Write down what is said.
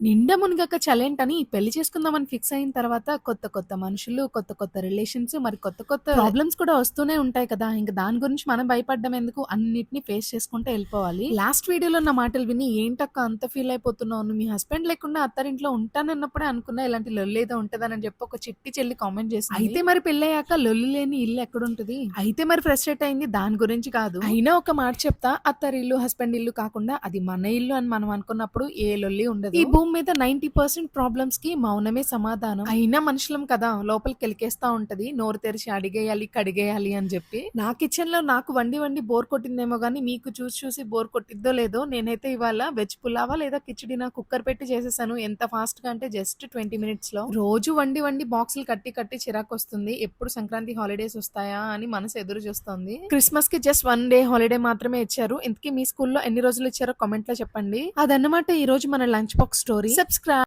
నిండా మునిగాక చలేంటని పెళ్ళి చేసుకుందామని ఫిక్స్ అయిన తర్వాత కొత్త కొత్త మనుషులు కొత్త కొత్త రిలేషన్స్ మరి కొత్త కొత్త ప్రాబ్లమ్స్ కూడా వస్తూనే ఉంటాయి కదా. ఇంకా దాని గురించి మనం భయపడ్డం ఎందుకు? అన్నిటిని ఫేస్ చేసుకుంటూ వెళ్ళిపోవాలి. లాస్ట్ వీడియోలో నా మాటలు విని ఏంటక్క అంత ఫీల్ అయిపోతున్నావు? మీ హస్బెండ్ లేకుండా అత్తారింట్లో ఉంటానన్నప్పుడే అనుకున్నా ఇలాంటి లొల్లి ఏదో ఉంటదని చెప్పి ఒక చిట్టి చెల్లి కామెంట్ చేసి అయితే మరి పెళ్ళయ్యాక లొల్లి లేని ఇల్లు ఎక్కడుంటది? అయితే మరి ఫ్రస్ట్రేట్ అయింది దాని గురించి కాదు. అయినా ఒక మాట చెప్తా అత్తారి ఇల్లు హస్బెండ్ ఇల్లు కాకుండా అది మన ఇల్లు అని మనం అనుకున్నప్పుడు ఏ లొల్లి ఉండదు. ఈ భూమి మీద నైన్టీ పర్సెంట్ ప్రాబ్లమ్స్కి మౌనమే సమాధానం. అయినా మనుషులం కదా లోపలికి కెలికేస్తా ఉంటది. నోరు తెరిచి అడిగేయాలి కడిగేయాలి అని చెప్పి. నా కిచెన్లో నాకు వండి వండి బోర్ కొట్టిందేమో గానీ మీకు చూసి చూసి బోర్ కొట్టిద్దో లేదో నేనైతే ఇవాళ వెజ్ పులావా లేదా కిచడి నా కుక్కర్ పెట్టి చేసేసాను. ఎంత ఫాస్ట్గా అంటే జస్ట్ ట్వంటీ మినిట్స్లో రోజు వండి వండి బాక్సులు కట్టి కట్టి చిరాకు వస్తుంది ఎప్పుడు సంక్రాంతి హాలిడేస్ వస్తాయా అని మనసు ఎదురు చూస్తుంది. క్రిస్మస్కి జస్ట్ వన్ డే హాలిడే మాత్రమే ఇచ్చారు. ఇంతకీ మీ స్కూల్లో ఎన్ని రోజులు ఇచ్చారో కామెంట్లో చెప్పండి. అదన్నమాట ఈ రోజు మన లంచ్ బాక్స్ స్టోరీ సబ్స్క్రైబ్